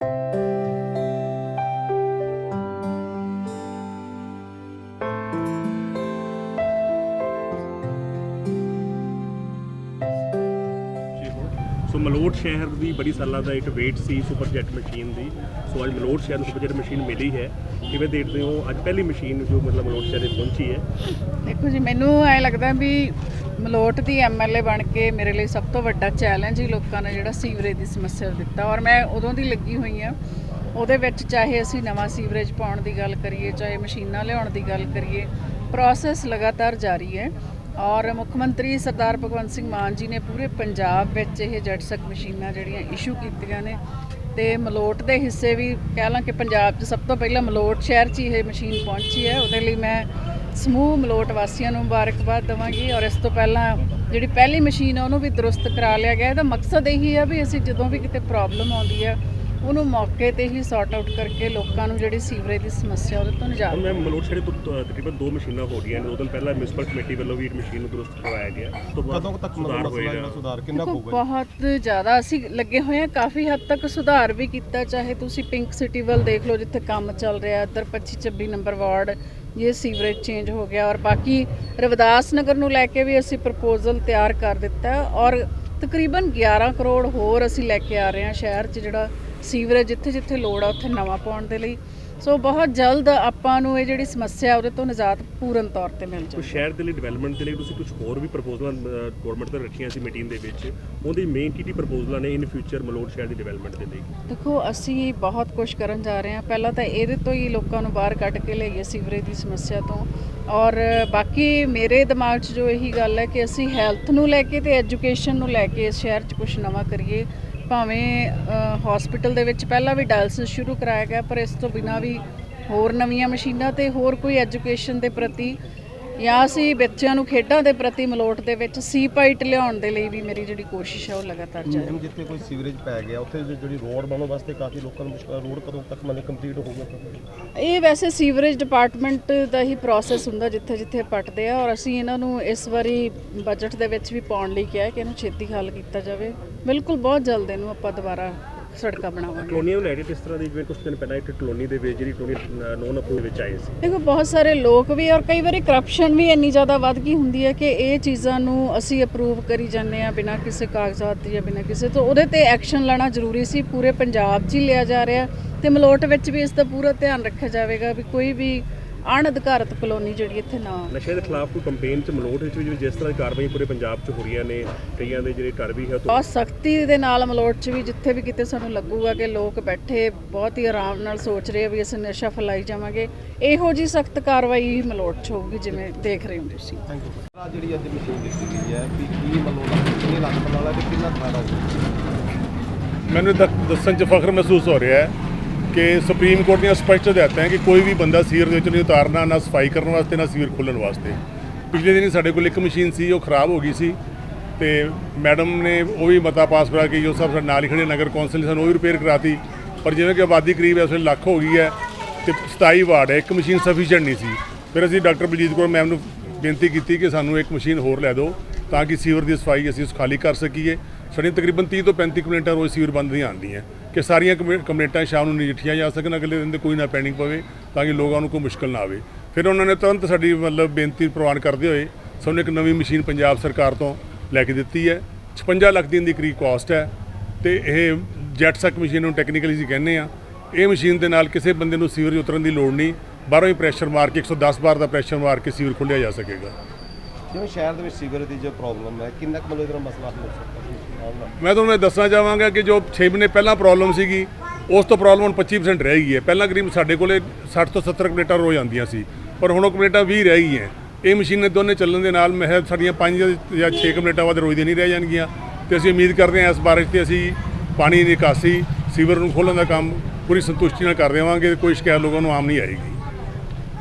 Música ਸੋ ਮਲੋਟ ਸ਼ਹਿਰ ਦੀ ਬੜੀ ਸਾਲਾਂ ਦਾ ਇੱਕ ਵੇਟ ਸੀ ਸੁਪਰ ਜੈਟ ਮਸ਼ੀਨ ਦੀ। ਸੋ ਅੱਜ ਮਲੋਟ ਸ਼ਹਿਰ ਨੂੰ ਸੁਪਰ ਜੈਟ ਮਸ਼ੀਨ ਮਿਲੀ ਹੈ। ਕਿਵੇਂ ਦੇਖਦੇ ਹੋ ਅੱਜ ਪਹਿਲੀ ਮਸ਼ੀਨ ਜੋ ਮਤਲਬ ਮਲੋਟ ਸ਼ਹਿਰ 'ਚ ਪਹੁੰਚੀ ਹੈ? ਦੇਖੋ ਜੀ, ਮੈਨੂੰ ਐ ਲੱਗਦਾ ਵੀ ਮਲੋਟ ਦੀ ਐਮਐਲਏ ਬਣ ਕੇ ਮੇਰੇ ਲਈ ਸਭ ਤੋਂ ਵੱਡਾ ਚੈਲੰਜ ਹੀ ਲੋਕਾਂ ਨੇ ਜਿਹੜਾ ਸੀਵਰੇਜ ਦੀ ਸਮੱਸਿਆ ਦਿੱਤਾ। ਔਰ ਮੈਂ ਉਦੋਂ ਦੀ ਲੱਗੀ ਹੋਈ ਆ ਉਹਦੇ ਵਿੱਚ ਚਾਹੇ ਅਸੀਂ ਨਵਾਂ ਸੀਵਰੇਜ ਪਾਉਣ ਦੀ ਗੱਲ ਕਰੀਏ, ਚਾਹੇ ਮਸ਼ੀਨਾਂ ਲਿਆਉਣ ਦੀ ਗੱਲ ਕਰੀਏ ਪ੍ਰੋਸੈਸ ਲਗਾਤਾਰ ਜਾਰੀ ਹੈ। ਔਰ ਮੁੱਖ ਮੰਤਰੀ ਸਰਦਾਰ ਭਗਵੰਤ ਸਿੰਘ ਮਾਨ ਜੀ ਨੇ ਪੂਰੇ ਪੰਜਾਬ ਵਿੱਚ ਇਹ ਜੈਟਸਕ ਮਸ਼ੀਨਾਂ ਜਿਹੜੀਆਂ ਇਸ਼ੂ ਕੀਤੀਆਂ ਨੇ ਤੇ ਮਲੋਟ ਦੇ ਹਿੱਸੇ ਵੀ ਕਹਿ ਲਾਂ ਕਿ ਪੰਜਾਬ 'ਚ ਸਭ ਤੋਂ ਪਹਿਲਾਂ ਮਲੋਟ ਸ਼ਹਿਰ 'ਚ ਹੀ ਇਹ ਮਸ਼ੀਨ ਪਹੁੰਚੀ ਹੈ। ਉਹਦੇ ਲਈ ਮੈਂ ਸਮੂਹ ਮਲੋਟ ਵਾਸੀਆਂ ਨੂੰ ਮੁਬਾਰਕਬਾਦ ਦਵਾਂਗੀ ਔਰ ਇਸ ਤੋਂ ਪਹਿਲਾਂ ਜਿਹੜੀ ਪਹਿਲੀ ਮਸ਼ੀਨ ਆ ਉਹਨੂੰ ਵੀ ਦਰੁਸਤ ਕਰਾ ਲਿਆ ਗਿਆ। ਇਹਦਾ ਮਕਸਦ ਇਹੀ ਹੈ ਵੀ ਅਸੀਂ ਜਦੋਂ ਵੀ ਕਿਤੇ ਪ੍ਰੋਬਲਮ ਆਉਂਦੀ ਹੈ ਉਹਨੂੰ ਮੌਕੇ ਤੇ ਹੀ ਸੌਰਟ ਆਊਟ ਕਰਕੇ ਲੋਕਾਂ ਨੂੰ ਜਿਹੜੀ ਸੀਵਰੇਜ ਦੀ ਸਮੱਸਿਆ ਉਹਦੇ ਤੋਂ ਨਿਜਾਤ ਮੈਂ ਮਲੋਟ ਸ਼ਹਿਰ ਤੋਂ ਤਕਰੀਬਨ ਦੋ ਮਸ਼ੀਨਾਂ ਹੋ ਗਈਆਂ ਨੇ। ਦੋ ਦਿਨ ਪਹਿਲਾਂ ਮਿਊਨਿਸਪਲ ਕਮੇਟੀ ਵੱਲੋਂ ਵੀ ਇੱਕ ਮਸ਼ੀਨ ਨੂੰ ਦਰੁਸਤ ਕਰਵਾਇਆ ਗਿਆ। ਉਸ ਤੋਂ ਬਾਅਦ ਕਦੋਂ ਤੱਕ ਮਸਲਾ ਹੋਏਗਾ? ਜਿਹੜਾ ਸੁਧਾਰ ਕਿੰਨਾ ਹੋਊਗਾ ਬਹੁਤ ਜ਼ਿਆਦਾ ਅਸੀਂ ਲੱਗੇ ਹੋਏ ਹਾਂ। ਕਾਫੀ ਹੱਦ ਤੱਕ ਸੁਧਾਰ ਵੀ ਕੀਤਾ ਚਾਹੇ ਤੁਸੀਂ ਪਿੰਕ ਸਿਟੀ ਵੱਲ ਦੇਖ ਲਓ ਜਿੱਥੇ ਕੰਮ ਚੱਲ ਰਿਹਾ ਇੱਧਰ 25 26 ਨੰਬਰ ਵਾਰਡ ਇਹ ਸੀਵਰੇਜ ਚੇਂਜ ਹੋ ਗਿਆ। ਔਰ ਬਾਕੀ ਰਵਿਦਾਸ ਨਗਰ ਨੂੰ ਲੈ ਕੇ ਵੀ ਅਸੀਂ ਪ੍ਰਪੋਜ਼ਲ ਤਿਆਰ ਕਰ ਦਿੱਤਾ। ਔਰ ਤਕਰੀਬਨ 11 ਕਰੋੜ ਹੋਰ ਅਸੀਂ ਲੈ ਕੇ ਆ ਰਹੇ ਹਾਂ ਸ਼ਹਿਰ 'ਚ ਜਿਹੜਾ ਸੀਵਰੇਜ ਜਿੱਥੇ ਜਿੱਥੇ ਲੋੜ ਆ, ਉੱਥੇ ਨਵਾਂ ਪਾਉਣ ਦੇ ਲਈ। ਸੋ ਬਹੁਤ ਜਲਦ ਆਪਾਂ ਨੂੰ ਇਹ ਜਿਹੜੀ ਸਮੱਸਿਆ ਉਹਦੇ ਤੋਂ ਨਿਜਾਤ ਪੂਰਨ ਤੌਰ ਤੇ ਮਿਲ ਜਾਊਗੀ ਸ਼ਹਿਰ ਦੇ ਲਈ ਡਿਵੈਲਪਮੈਂਟ ਦੇ ਲਈ ਤੁਸੀਂ ਕੁਝ ਹੋਰ ਵੀ ਪ੍ਰਪੋਜ਼ਲਾਂ ਗਵਰਨਮੈਂਟ ਤੇ ਰੱਖੀਆਂ ਸੀ ਮੀਟਿੰਗ ਦੇ ਵਿੱਚ। ਉਹਦੀ ਮੇਨ ਕੀ ਕੀ ਪ੍ਰਪੋਜ਼ਲਾਂ ਨੇ ਇਨ ਫਿਊਚਰ ਮਲੋਟ ਸ਼ਹਿਰ ਦੀ ਡਿਵੈਲਪਮੈਂਟ ਦੇ ਲਈ? ਦੇਖੋ ਅਸੀਂ ਬਹੁਤ ਕੁਝ ਕਰਨ ਜਾ ਰਹੇ ਹਾਂ। ਪਹਿਲਾਂ ਤਾਂ ਇਹਦੇ ਤੋਂ ਹੀ ਲੋਕਾਂ ਨੂੰ ਬਾਹਰ ਕੱਢ ਕੇ ਲਿਆਈਏ ਸੀਵਰੇਜ ਦੀ ਸਮੱਸਿਆ ਤੋਂ। ਔਰ ਬਾਕੀ ਮੇਰੇ ਦਿਮਾਗ 'ਚ ਜੋ ਇਹੀ ਗੱਲ ਹੈ ਕਿ ਅਸੀਂ ਹੈਲਥ ਨੂੰ ਲੈ ਕੇ ਤੇ ਐਜੂਕੇਸ਼ਨ ਨੂੰ ਲੈ ਕੇ ਇਸ ਸ਼ਹਿਰ 'ਚ ਕੁਝ ਨਵਾਂ ਕਰੀਏ। ਭਾਵੇਂ ਹਸਪੀਟਲ ਦੇ ਵਿੱਚ ਪਹਿਲਾਂ ਵੀ ਡਾਇਲਸਿਸ ਸ਼ੁਰੂ ਕਰਾਇਆ ਗਿਆ, ਪਰ ਇਸ ਤੋਂ ਬਿਨਾਂ ਵੀ ਹੋਰ ਨਵੀਆਂ ਮਸ਼ੀਨਾਂ ਤੇ ਹੋਰ ਕੋਈ ਐਜੂਕੇਸ਼ਨ ਦੇ ਪ੍ਰਤੀ ਜਾਂ ਅਸੀਂ ਬੱਚਿਆਂ ਨੂੰ ਖੇਡਾਂ ਦੇ ਪ੍ਰਤੀ ਮਲੋਟ ਦੇ ਵਿੱਚ ਸੀ ਪਾਈਟ ਲਿਆਉਣ ਦੇ ਲਈ ਵੀ ਮੇਰੀ ਜਿਹੜੀ ਕੋਸ਼ਿਸ਼ ਹੈ ਉਹ ਲਗਾਤਾਰ ਜਾਰੀ ਮੈਮ ਜਿੱਥੇ ਕੋਈ ਸੀਵਰੇਜ ਪੈ ਗਿਆ ਉੱਥੇ ਜਿਹੜੀ ਰੋਡ ਬਣਾਉਣ ਵਾਸਤੇ ਕਾਫੀ ਲੋਕਾਂ ਨੂੰ ਮੁਸ਼ਕਲ ਰੋਡ ਕਦੋਂ ਤੱਕ ਮਤਲਬ ਕੰਪਲੀਟ ਹੋਊਗਾ ਇਹ ਵੈਸੇ ਸੀਵਰੇਜ ਡਿਪਾਰਟਮੈਂਟ ਦਾ ਹੀ ਪ੍ਰੋਸੈਸ ਹੁੰਦਾ ਜਿੱਥੇ ਜਿੱਥੇ ਪੱਟਦੇ ਆ ਔਰ ਅਸੀਂ ਇਹਨਾਂ ਨੂੰ ਇਸ ਵਾਰੀ ਬਜਟ ਦੇ ਵਿੱਚ ਵੀ ਪਾਉਣ ਲਈ ਕਿਹਾ ਕਿ ਇਹਨੂੰ ਛੇਤੀ ਹੱਲ ਕੀਤਾ ਜਾਵੇ। ਬਿਲਕੁਲ ਬਹੁਤ ਜਲਦ ਇਹਨੂੰ ਆਪਾਂ ਦੁਬਾਰਾ ਸੜਕਾਂ ਬਣਾਵਾਂਗੇ। ਕਲੋਨੀਆਂ ਨੂੰ ਲੈ ਕੇ ਕਿਸ ਤਰ੍ਹਾਂ ਦੀ? ਜਿਵੇਂ ਕੁਝ ਦਿਨ ਪਹਿਲਾਂ ਇੱਕ ਕਲੋਨੀ ਦੇ ਵਿੱਚ ਜਿਹੜੀ ਕਲੋਨੀ ਨੋਨ ਅਪਰੂਵ ਵਿੱਚ ਆਏ ਸੀ। ਦੇਖੋ ਬਹੁਤ ਸਾਰੇ ਲੋਕ ਵੀ ਔਰ ਕਈ ਵਾਰੀ ਕਰਪਸ਼ਨ ਵੀ ਇੰਨੀ ਜ਼ਿਆਦਾ ਵੱਧ ਗਈ ਹੁੰਦੀ ਹੈ ਕਿ ਇਹ ਚੀਜ਼ਾਂ ਨੂੰ ਅਸੀਂ ਅਪਰੂਵ ਕਰੀ ਜਾਂਦੇ ਆ ਬਿਨਾਂ ਕਿਸੇ ਕਾਗਜ਼ਾਤ ਦੇ ਜਾਂ ਬਿਨਾਂ ਕਿਸੇ ਤੋਂ। ਉਹਦੇ ਤੇ ਐਕਸ਼ਨ ਲੈਣਾ ਜ਼ਰੂਰੀ ਸੀ ਪੂਰੇ ਪੰਜਾਬ 'ਚ ਹੀ ਲਿਆ ਜਾ ਰਿਹਾ ਤੇ ਮਲੋਟ ਵਿੱਚ ਵੀ ਇਸ ਦਾ ਪੂਰਾ ਧਿਆਨ ਰੱਖਿਆ ਜਾਵੇਗਾ ਵੀ ਕੋਈ ਵੀ ਅਣਅਧਿਕਾਰਤ ਕਲੋਨੀ ਜਿਹੜੀ ਇੱਥੇ ਨਾ। ਨਸ਼ੇ ਦੇ ਖਿਲਾਫ ਕੋਈ ਕੰਪੇਨ ਚ ਮਲੋਟ ਵਿੱਚ ਵੀ ਜਿਸ ਤਰ੍ਹਾਂ ਦੀ ਕਾਰਵਾਈ ਪੂਰੇ ਪੰਜਾਬ 'ਚ ਹੋ ਰਹੀਆਂ ਨੇ ਕਈਆਂ ਦੇ ਜਿਹੜੇ ਘਰ ਵੀ ਹੈ ਬਹੁਤ ਸਖਤੀ ਦੇ ਨਾਲ ਮਲੋਟ 'ਚ ਵੀ ਜਿੱਥੇ ਵੀ ਕਿਤੇ ਸਾਨੂੰ ਲੱਗੂਗਾ ਕਿ ਲੋਕ ਬੈਠੇ ਬਹੁਤ ਹੀ ਆਰਾਮ ਨਾਲ ਸੋਚ ਰਹੇ ਆ ਵੀ ਅਸੀਂ ਨਸ਼ਾ ਫੈਲਾਈ ਜਾਵਾਂਗੇ ਇਹੋ ਜੀ ਸਖਤ ਕਾਰਵਾਈ ਹੀ ਮਲੋਟ 'ਚ ਹੋਊਗੀ ਜਿਵੇਂ ਦੇਖ ਰਹੇ ਹੋ ਤੁਸੀਂ ਥੈਂਕ ਯੂ ਆ ਜਿਹੜੀ ਅੱਜ ਮਸ਼ੀਨ ਦਿੱਤੀ ਗਈ ਹੈ ਵੀ ਕੀ ਮਤਲਬ ਕਿੰਨੇ ਲੱਖ ਬਣਾਉਣਾ ਤੇ ਕਿੰਨਾ ਖਾਣਾ ਹੋਊਗਾ ਮੈਨੂੰ ਦੱਸਣ 'ਚ ਫਖਰ ਮਹਿਸੂਸ ਹੋ ਰਿਹਾ ਹੈ। ਕਿ ਸੁਪਰੀਮ ਕੋਰਟ ਦੀਆਂ ਸਪਸ਼ਟ ਹਦਾਇਤਾਂ ਹੈ ਕਿ ਕੋਈ ਵੀ ਬੰਦਾ ਸੀਵਰ ਦੇ ਵਿੱਚ ਨਹੀਂ ਉਤਾਰਨਾ, ਨਾ ਸਫ਼ਾਈ ਕਰਨ ਵਾਸਤੇ, ਨਾ ਸੀਵਰ ਖੋਲ੍ਹਣ ਵਾਸਤੇ। ਪਿਛਲੇ ਦਿਨੀ ਸਾਡੇ ਕੋਲ ਇੱਕ ਮਸ਼ੀਨ ਸੀ, ਉਹ ਖਰਾਬ ਹੋ ਗਈ ਸੀ ਤੇ ਮੈਡਮ ਨੇ ਉਹ ਵੀ ਮਤਾ ਪਾਸ ਕਰਾ ਕੇ ਜੋ ਸਭ ਸਾਡੇ ਨਾਲ ਹੀ ਖੜੇ ਨਗਰ ਕੌਂਸਲ ਨੇ ਸਾਨੂੰ ਉਹ ਵੀ ਰਿਪੇਅਰ ਕਰਾਤੀ। ਪਰ ਜਿਵੇਂ ਕਿ ਆਬਾਦੀ ਕਰੀਬ ਇਸ ਵੇਲੇ ਲੱਖ ਹੋ ਗਈ ਹੈ ਤੇ 27 ਵਾਰਡ ਹੈ, ਇੱਕ ਮਸ਼ੀਨ ਸਫੀਸ਼ੀਐਂਟ ਨਹੀਂ ਸੀ। ਫਿਰ ਅਸੀਂ ਡਾਕਟਰ ਬਲਜੀਤ ਕੌਰ ਮੈਮ ਨੂੰ ਬੇਨਤੀ ਕੀਤੀ ਕਿ ਸਾਨੂੰ ਇੱਕ ਮਸ਼ੀਨ ਹੋਰ ਲੈ ਦਿਓ ਤਾਂ ਕਿ ਸੀਵਰ ਦੀ ਸਫ਼ਾਈ ਅਸੀਂ ਉਸ ਖਾਲੀ ਕਰ ਸਕੀਏ। ਸਾਡੀਆਂ ਤਕਰੀਬਨ 30 ਤੋਂ 35 ਕੰਪਲੇਂਟਾਂ ਰੋਜ਼ ਸੀਵਰ ਬੰਦ ਦੀਆਂ ਆਉਂਦੀਆਂ। ਕਿ ਸਾਰੀਆਂ ਕੰਪਲੇ- ਕੰਪਲੇਂਟਾਂ ਸ਼ਾਮ ਨੂੰ ਨਜਿੱਠੀਆਂ ਜਾ ਸਕਣ, ਅਗਲੇ ਦਿਨ ਤੇ ਕੋਈ ਨਾ ਪੈਂਡਿੰਗ ਪਵੇ ਤਾਂ ਕਿ ਲੋਕਾਂ ਨੂੰ ਕੋਈ ਮੁਸ਼ਕਲ ਨਾ ਆਵੇ। ਫਿਰ ਉਹਨਾਂ ਨੇ ਤੁਰੰਤ ਸਾਡੀ ਮਤਲਬ ਬੇਨਤੀ ਪ੍ਰਵਾਨ ਕਰਦੇ ਹੋਏ ਸਾਨੂੰ ਇੱਕ ਨਵੀਂ ਮਸ਼ੀਨ ਪੰਜਾਬ ਸਰਕਾਰ ਤੋਂ ਲੈ ਕੇ ਦਿੱਤੀ ਹੈ। 56 ਲੱਖ ਦੀ ਇਹਦੀ ਕਰੀਬ ਕਾਸਟ ਹੈ ਤੇ ਇਹ ਜੈਟਸਕ ਮਸ਼ੀਨ ਨੂੰ ਟੈਕਨੀਕਲੀ ਅਸੀਂ ਕਹਿੰਦੇ ਆ ਇਹ ਮਸ਼ੀਨ ਦੇ ਨਾਲ ਕਿਸੇ ਬੰਦੇ ਨੂੰ ਸੀਵਰ ਉਤਰਨ ਦੀ ਲੋੜ ਨਹੀਂ। ਬਾਹਰੋਂ ਹੀ ਪ੍ਰੈਸ਼ਰ ਮਾਰ ਕੇ 110 ਬਾਰ ਦਾ ਪ੍ਰੈਸ਼ਰ ਮਾਰ ਕੇ ਸੀਵਰ ਖੋਲ੍ਹਿਆ ਜਾ ਸਕੇਗਾ। ਜਿਵੇਂ ਸ਼ਹਿਰ ਦੇ ਵਿੱਚ ਸੀਵਰੇਜ ਦੀ ਜੋ ਪ੍ਰੋਬਲਮ ਹੈ, ਕਿੰਨਾ ਕੁ ਮਤਲਬ ਇਹਦਾ ਮਸਲਾ ਹੱਲ ਹੋ ਸਕਦਾ ਮੈਂ ਤੁਹਾਨੂੰ ਇਹ ਦੱਸਣਾ ਚਾਹਾਂਗਾ ਕਿ ਜੋ 6 ਮਹੀਨੇ ਪਹਿਲਾਂ ਪ੍ਰੋਬਲਮ ਸੀਗੀ, ਉਸ ਤੋਂ ਪ੍ਰੋਬਲਮ ਹੁਣ 25% ਰਹਿ ਗਈ ਹੈ। ਪਹਿਲਾਂ ਕਰੀਬ ਸਾਡੇ ਕੋਲੇ 60 ਤੋਂ 70 ਕੰਪਲੇਂਟਾਂ ਰੋਜ਼ ਆਉਂਦੀਆਂ ਸੀ, ਪਰ ਹੁਣ ਉਹ ਕਮੇਟਾਂ 20 ਰਹਿ ਗਈਆਂ। ਇਹ ਮਸ਼ੀਨਾਂ ਦੋਨੇ ਚੱਲਣ ਦੇ ਨਾਲ ਮੈਂ ਸਾਡੀਆਂ 5 ਜਾਂ 6 ਕਮੇਟਾਂ ਬਾਅਦ ਰੋਜ਼ ਦੀਆਂ ਨਹੀਂ ਰਹਿ ਜਾਣਗੀਆਂ। ਤੇ ਅਸੀਂ ਉਮੀਦ ਕਰਦੇ ਹਾਂ ਇਸ ਬਾਰੇ ਤੇ ਅਸੀਂ ਪਾਣੀ ਨਿਕਾਸੀ, ਸੀਵਰ ਨੂੰ ਖੋਲ੍ਹਣ ਦਾ ਕੰਮ ਪੂਰੀ ਸੰਤੁਸ਼ਟੀ ਨਾਲ ਕਰ ਦੇਵਾਂਗੇ, ਕੋਈ ਸ਼ਿਕਾਇਤ ਲੋਕਾਂ ਨੂੰ ਆਮ ਨਹੀਂ ਆਏਗੀ।